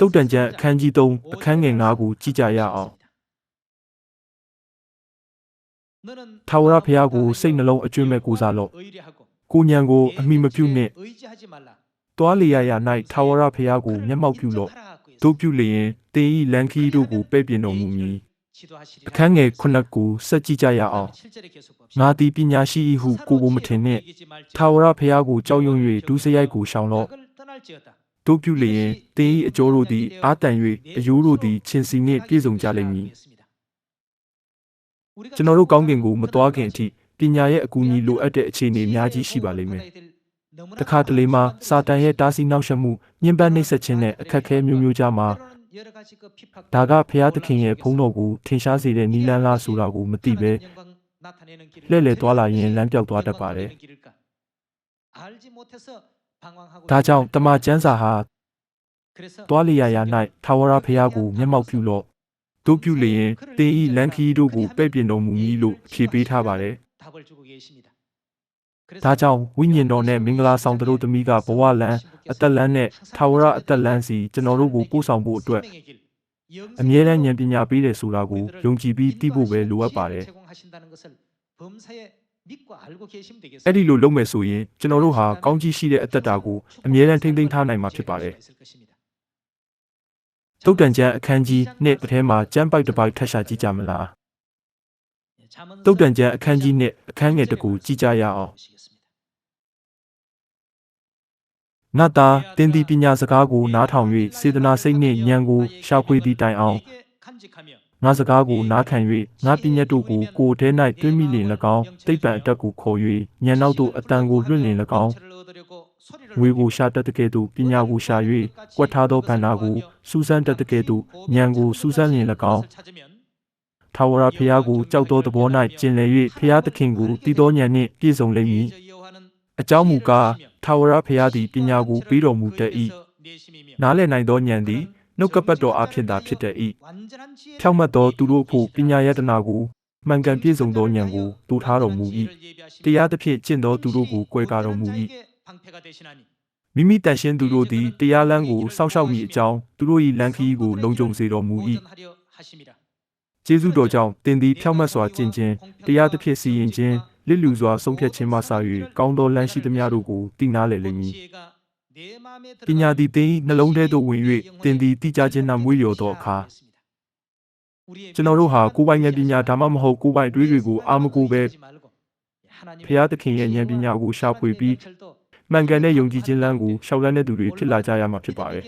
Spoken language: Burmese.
တုတ်တန်ကျမ်းအခန်းကြီး3အခန်းငယ်9ကိုကြည့်ကြရအောင်ထာဝရဘုရားကိုစိတ်နှလုံးအကျွင့်မဲ့ကိုးစားလော့ကိုညံကိုအမိမပြုနှင့်တွားလျာရာ၌ထာဝရဘုရားကိုမျက်မှောက်ပြုလော့တို့ပြုလျင်တင်းဤလန်ခီတို့ကိုပဲ့ပြင်တော်မူမည်အခန်းငယ်9ကိုစက်ကြည့်ကြရအောင်ငါသည်ပညာရှိ၏ဟုကိုကိုမထင်နှင့်ထာဝရဘုရားကိုကြောက်ရွံ့၍ဒုစရိုက်ကိုရှောင်လော့ တို့ပြုလျင်တင်းဤအကျိုးတို့သည်အာတန်၍အယိုးတို့သည်ချင်းစီနှင့်ပြည့်စုံကြလိမ့်မည်ကျွန်တော်တို့ကောင်းကင်ကိုမတွားခင်အထိပညာရဲ့အကူအညီလိုအပ်တဲ့အခြေအနေအများကြီးရှိပါလိမ့်မယ်တခါတလေမှာစာတန်ရဲ့တားဆီးနှောက်ယှက်မှုညှဉ်းပန်းနှိပ်စက်ခြင်းနဲ့အခက်အခဲမျိုးမျိုးကြားမှာဒါကဖျားသခင်ရဲ့ဖုန်းတော်ကိုထင်ရှားစေတဲ့နီလန်းလားဆိုတာကိုမသိပဲလှည့်လည်သွားလာရင်လမ်းပြောက်သွားတတ်ပါတယ် ဒါကြောင့်တမန်ကျမ်းစာဟာတွားလျာရာ၌ထာဝရဘုရားကိုမျက်မှောက်ပြုလော့တို့ပြုလျင်တင်းဤလန်ခီတို့ကိုပဲ့ပြင်တော်မူမည်လို့ဖြေပေးထားပါတယ်ဒါကြောင့်ဝိညာဉ်တော်နဲ့မင်္ဂလာဆောင်တို့သမီးကဘဝလန်းအသက်လန်းနဲ့ထာဝရအသက်လန်းစီကျွန်တော်တို့ကိုပို့ဆောင်ဖို့အတွက်အမြဲတမ်းဉာဏ်ပညာပေးတယ်ဆိုတာကိုယုံကြည်ပြီးသိဖို့ပဲလိုအပ်ပါတယ် အဲ့အဲ့ဒီဒီလိုလုပ်မယ်ဆိုရင်ကျွန်တော်တို့ဟာကောင်းကြီးရှိတဲ့အသက်တာကိုအမြဲတမ်းထိမ့်သိမ်းထားနိုင်မှာဖြစ်ပါတယ်တုတ်တန်ကျမ်းအခန်းကြီးနှစ်အထဲမှာကျမ်းပိုက်တစ်ပိုက်ထပ်ရှာကြည့်ကြမလားတုတ်တန်ကျမ်းအခန်းကြီးနှစ်အခန်းငယ်တစ်ခုကြည့်ကြရအောင်ငါသားတင်းဒီပညာစကားကိုနားထောင်၍စေတနာစိတ်နှင့်ဉာဏ်ကိုရှာဖွေသည့်တိုင်အောင် ငါစကားကိုနားခံ၍ငါပညာတို့ကိုကိုယ်ထဲ၌တွင်းမိလင်၎င်းတိတ်ပံအတက်ကိုခေါ်၍ဉာဏ်နောက်သို့အတန်ကိုလွှင့်လင်၎င်းငွေကိုရှာတတ်တဲ့ကဲ့သို့ပညာကိုရှာ၍ကွက်ထားသောဗန္နာကိုစူးစမ်းတတ်တဲ့ကဲ့သို့ဉာဏ်ကိုစူးစမ်းလင်၎င်းထာဝရဘုရားကိုကြောက်သောသဘော၌ကျင်လည်၍ဘုရားသခင်ကိုတည်သောဉာဏ်နှင့်ပြည့်စုံလိမ့်မည်အကြောင်းမူကားထာဝရဘုရားသည်ပညာကိုပေးတော်မူတတ်၏နားလည်နိုင်သောဉာဏ်သည် နှုတ်ကပတ်တော်အဖြစ်သာဖြစ်တတ်၏ဖြောင့်မတ်သောသူတို့ဖို့ပညာယတနာကိုမှန်ကန်ပြည့်စုံသောဉာဏ်ကိုတူထားတော်မူ၏တရားသဖြင့်ကျင့်သောသူတို့ကိုကြွယ်ကာတော်မူ၏မိမိတန်ရှင်းသူတို့သည်တရားလမ်းကိုစောင့်ရှောက်မိအကြောင်းသူတို့၏လမ်းခရီးကိုလုံခြုံစေတော်မူ၏ကျေးဇူးတော်ကြောင့်သင်သည်ဖြောင့်မတ်စွာကျင့်ခြင်းတရားသဖြင့်စီရင်ခြင်းလစ်လူစွာဆုံးဖြတ်ခြင်းမှစ၍ကောင်းသောလမ်းရှိသမျှတို့ကိုတည်နာလေလိမ့်မည် ပညာသည်သင်၏နှလုံးထဲသို့ဝင်၍သင်သည်တည်ကြခြင်းနှင့်မွေးလျော်သောအခါကျွန်တော်တို့ဟာကိုယ်ပိုင်ဉာဏ်ပညာဒါမှမဟုတ်ကိုယ်ပိုင်အတွေးတွေကိုအာမကိုပဲဖျားသခင်ရဲ့ဉာဏ်ပညာကိုရှာဖွေပြီးမှန်ကန်တဲ့ယုံကြည်ခြင်းလမ်းကိုရှောက်လန်းတဲ့သူတွေဖြစ်လာကြရမှာဖြစ်ပါတယ်